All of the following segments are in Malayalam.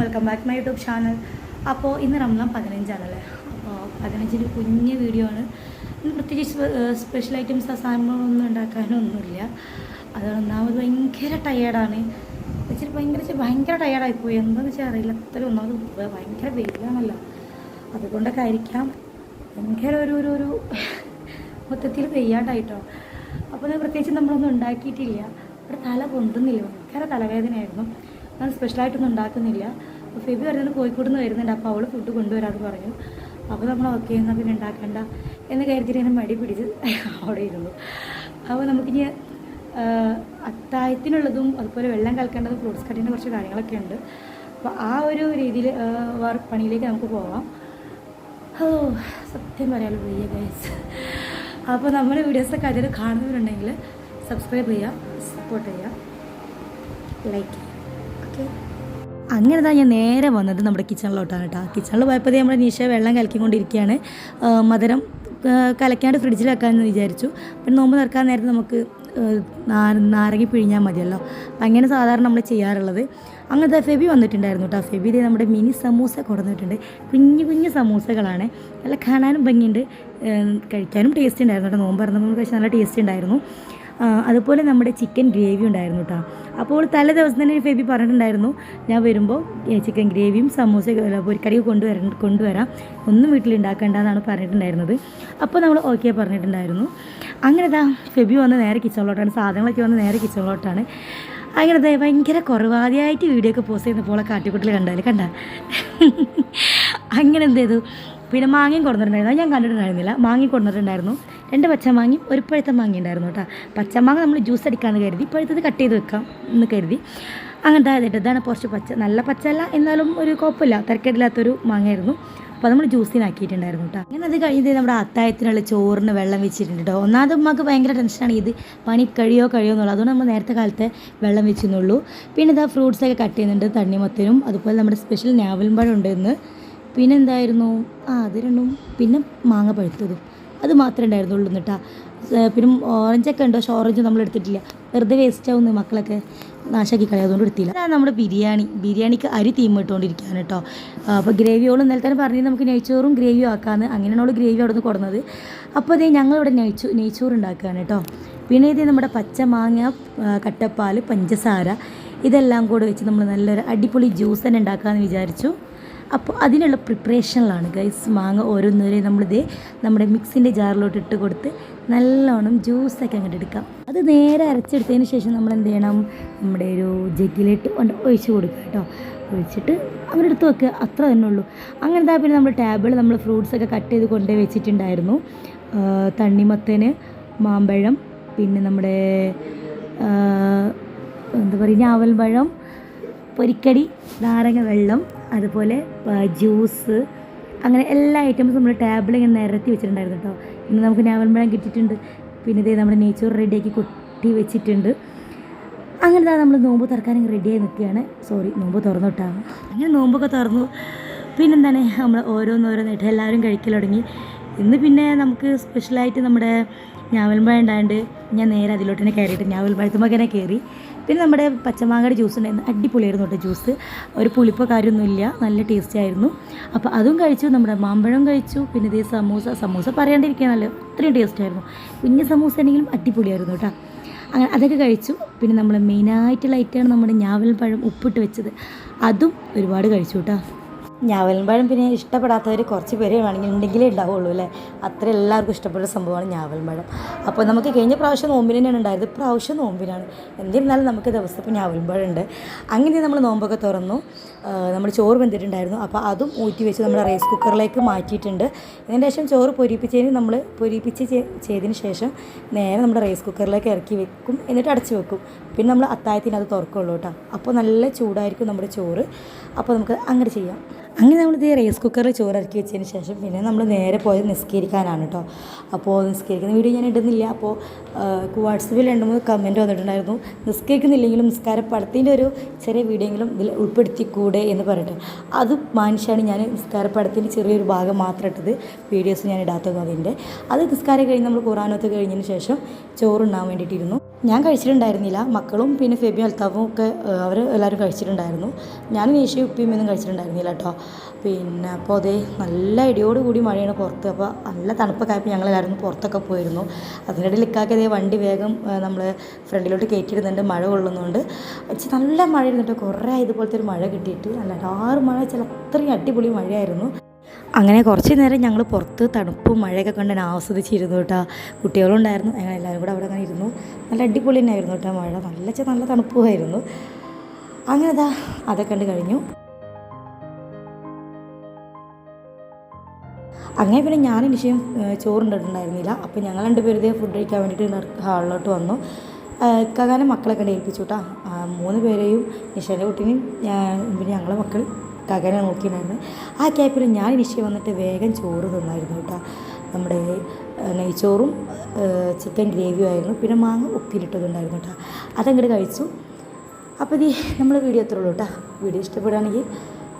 Welcome back my YouTube channel അപ്പോൾ ഇന്ന് റംലാം പതിനഞ്ചാണല്ലേ? അപ്പോൾ പതിനഞ്ചിന് കുഞ്ഞ് വീഡിയോ ആണ്. ഇന്ന് പ്രത്യേകിച്ച് സ്പെഷ്യൽ ഐറ്റംസ് സാധനങ്ങളൊന്നും ഉണ്ടാക്കാനൊന്നുമില്ല. അതുകൊണ്ട് ഒന്നാമത് ഭയങ്കര ടയേർഡാണ് വെച്ചിട്ട് ഭയങ്കര ഭയങ്കര ടയേർഡായിപ്പോയി എന്താണെന്ന് വെച്ചാൽ അറിയില്ല. അത്ര ഒന്നാമത് ഭയങ്കര വെയിലാണല്ലോ. അതുകൊണ്ടൊക്കെ ആയിരിക്കാം. ഭയങ്കര ഒരു ഒരു ഒരു മൊത്തത്തിൽ വെയ്യാണ്ടായിട്ടോ. അപ്പോൾ ഞാൻ പ്രത്യേകിച്ച് നമ്മളൊന്നും ഉണ്ടാക്കിയിട്ടില്ല. ഇവിടെ തല പൊന്തുന്നില്ല. ഭയങ്കര തലവേദനയായിരുന്നു. ഞാൻ സ്പെഷ്യലായിട്ടൊന്നും ഉണ്ടാക്കുന്നില്ല. അപ്പോൾ ഫെബി പറഞ്ഞാൽ കോഴിക്കോട് നിന്ന് വരുന്നുണ്ട്. അപ്പോൾ അവൾ ഫുഡ് കൊണ്ടുവരാമെന്ന് പറഞ്ഞു. അപ്പോൾ നമ്മൾ ഓക്കെ എന്നാൽ പിന്നെ ഉണ്ടാക്കണ്ട എന്ന് കരുതിയിട്ട് ഞാൻ മടി പിടിച്ച് അവിടെ ഇരുന്നു. അപ്പോൾ നമുക്കിനി അത്തായത്തിനുള്ളതും അതുപോലെ വെള്ളം കലക്കേണ്ടതും ഫ്രൂട്ട്സ് കട്ടിന്റെ കുറച്ച് കാര്യങ്ങളൊക്കെ ഉണ്ട്. അപ്പോൾ ആ ഒരു രീതിയിൽ വർക്ക് പണിയിലേക്ക് നമുക്ക് പോവാം. ഓ സത്യം പറയാലോ വയ്യ ഗൈസ് അപ്പോൾ നമ്മുടെ വീഡിയോസൊക്കെ അതിൽ കാണുന്നവരുണ്ടെങ്കിൽ സബ്സ്ക്രൈബ് ചെയ്യുക സപ്പോർട്ട് ചെയ്യുക ലൈക്ക് ചെയ്യുക ഓക്കെ അങ്ങനെ തന്നെ ഞാൻ നേരെ വന്നത് നമ്മുടെ കിച്ചണിലോട്ടാണ് കേട്ടോ. കിച്ചണിൽ പോയപ്പോൾ നമ്മുടെ നിഷ വെള്ളം കലക്കിക്കൊണ്ടിരിക്കുകയാണ് മധുരം കലക്കാണ്ട് ഫ്രിഡ്ജിൽ വെക്കാമെന്ന് വിചാരിച്ചു. പിന്നെ നോമ്പ് നിറക്കാൻ നേരത്തെ നമുക്ക് നാരങ്ങി നാര- നാരങ്ങ പിഴിഞ്ഞാൽ മതിയല്ലോ. അങ്ങനെ സാധാരണ നമ്മൾ ചെയ്യാറുള്ളത്. അങ്ങനത്തെ ഫെബി വന്നിട്ടുണ്ടായിരുന്നു കേട്ടോ. ഫെബി നമ്മുടെ മിനി സമൂസ കൊടുന്നിട്ടുണ്ട് കുഞ്ഞു കുഞ്ഞു സമൂസകളാണ്. നല്ല കാണാനും ഭംഗിയുണ്ട്. കഴിക്കാനും ടേസ്റ്റ് ഉണ്ടായിരുന്നു കേട്ടോ. നോമ്പ് പറഞ്ഞപ്പോൾ കഴിച്ചാൽ നല്ല ടേസ്റ്റ് ഉണ്ടായിരുന്നു. അതുപോലെ നമ്മുടെ ചിക്കൻ ഗ്രേവി ഉണ്ടായിരുന്നു കേട്ടോ അപ്പോൾ തലേ ദിവസം തന്നെ ഫേബി പറഞ്ഞിട്ടുണ്ടായിരുന്നു ഞാൻ വരുമ്പോൾ ചിക്കൻ ഗ്രേവിയും സമൂസ പൊരിക്കടിയും കൊണ്ടുവരാൻ കൊണ്ടുവരാം. ഒന്നും വീട്ടിൽ ഉണ്ടാക്കേണ്ടെന്നാണ് പറഞ്ഞിട്ടുണ്ടായിരുന്നത്. അപ്പോൾ നമ്മൾ ഓക്കെ പറഞ്ഞിട്ടുണ്ടായിരുന്നു. അങ്ങനെ ദാ ഫെബി വന്ന് നേരെ കിച്ചണിലോട്ടാണ് സാധനങ്ങളൊക്കെ വന്ന് നേരെ കിച്ചണിലോട്ടാണ്. അങ്ങനെ ഭയങ്കര കുറവാദ്യമായിട്ട് വീഡിയോ ഒക്കെ പോസ്റ്റ് ചെയ്യുന്നപ്പോൾ കാട്ടിക്കുട്ടിൽ കണ്ടാൽ കണ്ട? അങ്ങനെ എന്ത് ചെയ്തു? പിന്നെ മാങ്ങയും കൊടുത്തിട്ടുണ്ടായിരുന്നു. ഞാൻ കണ്ടിട്ടുണ്ടായിരുന്നില്ല മാങ്ങി കൊടുത്തിട്ടുണ്ടായിരുന്നു. രണ്ട് പച്ചമാങ്ങയും ഒരു പഴുത്ത മാങ്ങ ഉണ്ടായിരുന്നു കേട്ടോ. പച്ചമാങ്ങ നമ്മൾ ജ്യൂസ് അടിക്കാമെന്ന് കരുതി പഴുത്തത് കട്ട് ചെയ്ത് വെക്കാം എന്ന് കരുതി. അങ്ങനത്തെ ആയതിട്ട് ഇതാണ് കുറച്ച് പച്ച. നല്ല പച്ചല്ല എന്നാലും ഒരു കുഴപ്പമില്ല. തിരക്കേടില്ലാത്തൊരു മാങ്ങയായിരുന്നു. അപ്പോൾ നമ്മൾ ജ്യൂസിനാക്കിയിട്ടുണ്ടായിരുന്നു കേട്ടോ. അങ്ങനെ അത് കഴിഞ്ഞത് നമ്മുടെ അത്തായത്തിനുള്ള ചോറിന് വെള്ളം വെച്ചിട്ടുണ്ട് കേട്ടോ. ഒന്നാമത് നമുക്ക് ഭയങ്കര ടെൻഷനാണ് ഇത് പണി കഴിയോ കഴിയോ എന്നുള്ളത്. അതുകൊണ്ട് നമ്മൾ നേരത്തെ കാലത്തെ വെള്ളം വെച്ചെന്നുള്ളൂ പിന്നെ ഇതാ ഫ്രൂട്ട്സൊക്കെ കട്ട് ചെയ്യുന്നുണ്ട് തണ്ണിമത്തനും. അതുപോലെ നമ്മുടെ സ്പെഷ്യൽ ഞാവലും പഴം ഉണ്ടെന്ന് പിന്നെ എന്തായിരുന്നു ആ അത് രണ്ടും പിന്നെ മാങ്ങ പഴുത്തതും. അത് മാത്രമേ ഉണ്ടായിരുന്നുള്ളൂ എന്നിട്ടാ പിന്നെ ഓറഞ്ചൊക്കെ ഉണ്ടോ? പക്ഷേ ഓറഞ്ച് നമ്മൾ എടുത്തിട്ടില്ല. വെറുതെ വേസ്റ്റ് ആവുന്നു മക്കളൊക്കെ. നാശാക്കി കളയാതുകൊണ്ട് അതുകൊണ്ട് എടുത്തില്ല. അതാണ് നമ്മുടെ ബിരിയാണി. ബിരിയാണിക്ക് അരി തീം ഇട്ടുകൊണ്ടിരിക്കുകയാണ് കേട്ടോ അപ്പോൾ ഗ്രേവിയോളം ഇന്നലെ തന്നെ പറഞ്ഞ് നമുക്ക് നെയ്ച്ചോറും ഗ്രേവിയും ആക്കാമെന്ന് അങ്ങനെയാണ് അവൾ ഗ്രേവി അവിടെ നിന്ന് കൊടുന്നത് അപ്പോൾ അതേ ഞങ്ങളിവിടെ നെയ്ച്ചോ നെയ്ച്ചോറ് ഉണ്ടാക്കുകയാണ് കേട്ടോ പിന്നെ ഇത് നമ്മുടെ പച്ചമാങ്ങ കട്ടപ്പാൽ പഞ്ചസാര. ഇതെല്ലാം കൂടെ വെച്ച് നമ്മൾ നല്ലൊരു അടിപൊളി ജ്യൂസ് തന്നെ ഉണ്ടാക്കാമെന്ന് വിചാരിച്ചു. അപ്പോൾ അതിനുള്ള പ്രിപ്പറേഷനിലാണ് ഗൈസ്. മാങ്ങ ഓരോന്നേരെയും നമ്മളിതേ നമ്മുടെ മിക്സിന്റെ ജാറിലോട്ട് ഇട്ട് കൊടുത്ത് നല്ലോണം ജ്യൂസൊക്കെ അങ്ങോട്ട് എടുക്കാം. അത് നേരെ അരച്ചെടുത്തതിന് ശേഷം നമ്മൾ എന്ത് ചെയ്യണം? നമ്മുടെ ഒരു ജഗ്ഗിലിട്ട് കൊണ്ട് ഒഴിച്ച് കൊടുക്കുക കേട്ടോ. ഒഴിച്ചിട്ട് അവരുടെ എടുത്ത് വെക്കുക. അത്ര തന്നെ ഉള്ളൂ. അങ്ങനത്തെ പിന്നെ നമ്മൾ ടേബിൾ നമ്മൾ ഫ്രൂട്ട്സൊക്കെ കട്ട് ചെയ്ത് കൊണ്ടുപോയി വെച്ചിട്ടുണ്ടായിരുന്നു. തണ്ണിമത്തന് മാമ്പഴം പിന്നെ നമ്മുടെ എന്താ പറയുക ഞാവൽ പഴം പൊരിക്കടി നാരങ്ങ വെള്ളം അതുപോലെ ജ്യൂസ് അങ്ങനെ എല്ലാ ഐറ്റംസും നമ്മൾ ടേബിൾ ഇങ്ങനെ നിരത്തി വെച്ചിട്ടുണ്ടായിരുന്നു കേട്ടോ ഇന്ന് നമുക്ക് ഞാവൽപ്പഴം കിട്ടിയിട്ടുണ്ട്. പിന്നെ ഇതേ നമ്മുടെ നെയ്ച്ചോറ് റെഡിയാക്കി കൊട്ടി വെച്ചിട്ടുണ്ട്. അങ്ങനെ ദാ നമ്മൾ നോമ്പ് തുറക്കാനും റെഡിയായി നിൽക്കുകയാണ്. സോറി നോമ്പ് തുറന്നു അങ്ങനെ നോമ്പൊക്കെ തുറന്നു. പിന്നെന്താണ് നമ്മൾ ഓരോന്നോരോന്നായിട്ട് എല്ലാവരും കഴിക്കൽ തുടങ്ങി. ഇന്ന് പിന്നെ നമുക്ക് സ്പെഷ്യലായിട്ട് നമ്മുടെ ഞാവൽപ്പഴം ഉണ്ടായതുകൊണ്ട് ഞാൻ നേരെ അതിലോട്ട് തന്നെ കയറിയിട്ട് ഞാവൽമ്പഴത്തുമ്പോൾ തന്നെ കയറി. പിന്നെ നമ്മുടെ പച്ചമാങ്ങയുടെ ജ്യൂസ് ഉണ്ടായിരുന്നു. അടിപൊളിയായിരുന്നു കേട്ടോ ജ്യൂസ് ഒരു പുളിപ്പോ കാര്യമൊന്നുമില്ല നല്ല ടേസ്റ്റ് ആയിരുന്നു. അപ്പോൾ അതും കഴിച്ചു നമ്മുടെ മാമ്പഴം കഴിച്ചു പിന്നെ ഇതേ സമൂസ. സമൂസ പറയാണ്ടിരിക്കുകയാണല്ലോ. അത്രയും ടേസ്റ്റ് ആയിരുന്നു. കുഞ്ഞ് സമൂസ ആണെങ്കിലും അടിപൊളിയായിരുന്നു കേട്ടോ. അങ്ങനെ അതൊക്കെ കഴിച്ചു. പിന്നെ നമ്മൾ മെയിനായിട്ടുള്ള ഐറ്റമാണ് നമ്മുടെ ഞാവൽ പഴം ഉപ്പിട്ട് വെച്ചത്. അതും ഒരുപാട് കഴിച്ചു കേട്ടോ. ഞാവലും പഴം പിന്നെ ഇഷ്ടപ്പെടാത്തവർ കുറച്ച് പേര് വേണമെങ്കിൽ ഉണ്ടെങ്കിലേ ഉണ്ടാവുള്ളൂ അല്ലേ? അത്ര എല്ലാവർക്കും ഇഷ്ടപ്പെട്ട സംഭവമാണ് ഞാവൽ പഴം അപ്പോൾ നമുക്ക് കഴിഞ്ഞ പ്രാവശ്യം നോമ്പിന് തന്നെയാണ് ഉണ്ടായത്. പ്രാവശ്യം നോമ്പിനാണ്. എന്നിരുന്നാലും നമുക്ക് ദിവസം ഇപ്പോൾ ഞാവൽ പഴം ഉണ്ട്. അങ്ങനെ നമ്മൾ നോമ്പൊക്കെ തുറന്നു. നമ്മൾ ചോറ് വെന്തിട്ടുണ്ടായിരുന്നു. അപ്പോൾ അതും ഊറ്റി വെച്ച് നമ്മൾ റൈസ് കുക്കറിലേക്ക് മാറ്റിയിട്ടുണ്ട്. ഇതിന് ശേഷം ചോറ് പൊരിപ്പിച്ചതിന് നമ്മൾ പൊരിപ്പിച്ച് ചെയ്തതിന് ശേഷം നേരെ നമ്മുടെ റൈസ് കുക്കറിലേക്ക് ഇറക്കി വെക്കും. എന്നിട്ട് അടച്ചു വെക്കും. പിന്നെ നമ്മൾ അത്തായത്തിന് അത് തുറക്കുള്ളൂ കേട്ടോ. അപ്പോൾ നല്ല ചൂടായിരിക്കും നമ്മുടെ ചോറ്. അപ്പോൾ നമുക്ക് അങ്ങനെ ചെയ്യാം. അങ്ങനെ നമ്മൾ നമ്മളിത് റൈസ് കുക്കറിൽ ചോറ് ഇറക്കി വെച്ചതിന് ശേഷം പിന്നെ നമ്മൾ നേരെ പോയത് നിസ്കരിക്കാനാണ് കേട്ടോ അപ്പോൾ നിസ്കരിക്കുന്ന വീഡിയോ ഞാൻ ഇടുന്നില്ല. അപ്പോൾ വാട്സപ്പിൽ രണ്ട് മൂന്ന് കമന്റ് വന്നിട്ടുണ്ടായിരുന്നു. നിസ്കരിക്കുന്നില്ലെങ്കിലും നിസ്കാര പടത്തിന്റെ ഒരു ചെറിയ വീഡിയോയെങ്കിലും ഇതിൽ ഉൾപ്പെടുത്തിക്കൂടെ എന്ന് പറഞ്ഞിട്ട് അത് മാനിച്ചാണ് ഞാൻ നിസ്കാര പടത്തിന്റെ ചെറിയൊരു ഭാഗം മാത്രം ഇട്ടത്. വീഡിയോസ് ഞാൻ ഇടാത്തത് അതിന്റെ. അത് നിസ്കാരം കഴിഞ്ഞ് നമ്മൾ ഖുറാനത്ത് കഴിഞ്ഞതിന് ശേഷം ചോറുണ്ടാകാൻ വേണ്ടിയിട്ടിരുന്നു. ഞാൻ കഴിച്ചിട്ടുണ്ടായിരുന്നില്ല. മക്കളും പിന്നെ ഫെബിയും അൽത്താഫും ഒക്കെ അവർ എല്ലാവരും കഴിച്ചിട്ടുണ്ടായിരുന്നു. ഞാനും നീശയും ഉപ്പിയും ഒന്നും കഴിച്ചിട്ടുണ്ടായിരുന്നില്ല കേട്ടോ. പിന്നെ അപ്പോൾ അതേ നല്ല ഇടിയോട് കൂടി മഴയാണ് പുറത്ത്. അപ്പോൾ നല്ല തണുപ്പൊക്കെ ആയപ്പോൾ ഞങ്ങൾ എല്ലാവരും പുറത്തൊക്കെ പോയിരുന്നു. അതിനിടയിൽ ഇക്കാക്കി അതേ വണ്ടി വേഗം നമ്മൾ ഫ്രണ്ടിലോട്ട് കയറ്റിയിടുന്നുണ്ട്. മഴ കൊള്ളുന്നുണ്ട്. നല്ല മഴ ഇരുന്നിട്ട് കുറേ ഇതുപോലത്തെ ഒരു മഴ കിട്ടിയിട്ട്. നല്ല ആറ് മഴ വെച്ചാൽ അത്രയും അടിപൊളി മഴയായിരുന്നു. അങ്ങനെ കുറച്ച് നേരം ഞങ്ങൾ പുറത്ത് തണുപ്പും മഴയൊക്കെ കണ്ട് ആസ്വദിച്ചിരുന്നു കേട്ടോ. കുട്ടികളുണ്ടായിരുന്നു ഞങ്ങൾ എല്ലാവരും കൂടെ അവിടെ അങ്ങനെ ഇരുന്നു. നല്ല അടിപൊളി തന്നെയായിരുന്നു കേട്ടോ മഴ. നല്ല നല്ല തണുപ്പുമായിരുന്നു. അങ്ങനെ അതാ അതൊക്കെ കണ്ട് കഴിഞ്ഞു. അങ്ങനെ പിന്നെ ഞാൻ നിശ്ചയം ചോറുണ്ടിട്ടുണ്ടായിരുന്നില്ല. അപ്പോൾ ഞങ്ങൾ രണ്ടുപേരും ഇതേ ഫുഡ് കഴിക്കാൻ വേണ്ടിയിട്ട് ഹാളിലോട്ട് വന്നു. ഇക്കാലം മക്കളെ കണ്ട് ഏൽപ്പിച്ചു കേട്ടോ. മൂന്ന് പേരെയും നിഷേന്റെ കുട്ടീനെയും പിന്നെ ഞങ്ങളെ മക്കൾ കകനെ നോക്കിയിട്ടുണ്ടായിരുന്നു ആ ക്യാപ്പിൽ ഞാൻ വിഷയം വന്നിട്ട് വേഗം ചോറ് തിന്നായിരുന്നു കേട്ടോ. നമ്മുടെ നെയ്ച്ചോറും ചിക്കൻ ഗ്രേവിയും ആയിരുന്നു. പിന്നെ മാങ്ങ ഉപ്പിലിട്ടതുണ്ടായിരുന്നു കേട്ടോ. അതങ്ങോട്ട് കഴിച്ചു. അപ്പോൾ ഇത് നമ്മൾ വീഡിയോ എത്ര ഉള്ളൂ കേട്ടോ. വീഡിയോ ഇഷ്ടപ്പെടുകയാണെങ്കിൽ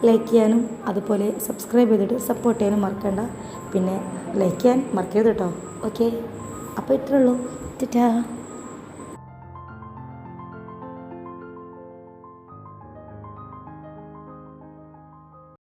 ലൈക്ക് ചെയ്യാനും അതുപോലെ സബ്സ്ക്രൈബ് ചെയ്തിട്ട് സപ്പോർട്ട് ചെയ്യാനും മറക്കണ്ട. പിന്നെ ലൈക്ക് ചെയ്യാൻ മറക്കരുത് കേട്ടോ. ഓക്കെ അപ്പോൾ ഇത്രയുള്ളൂ ടാ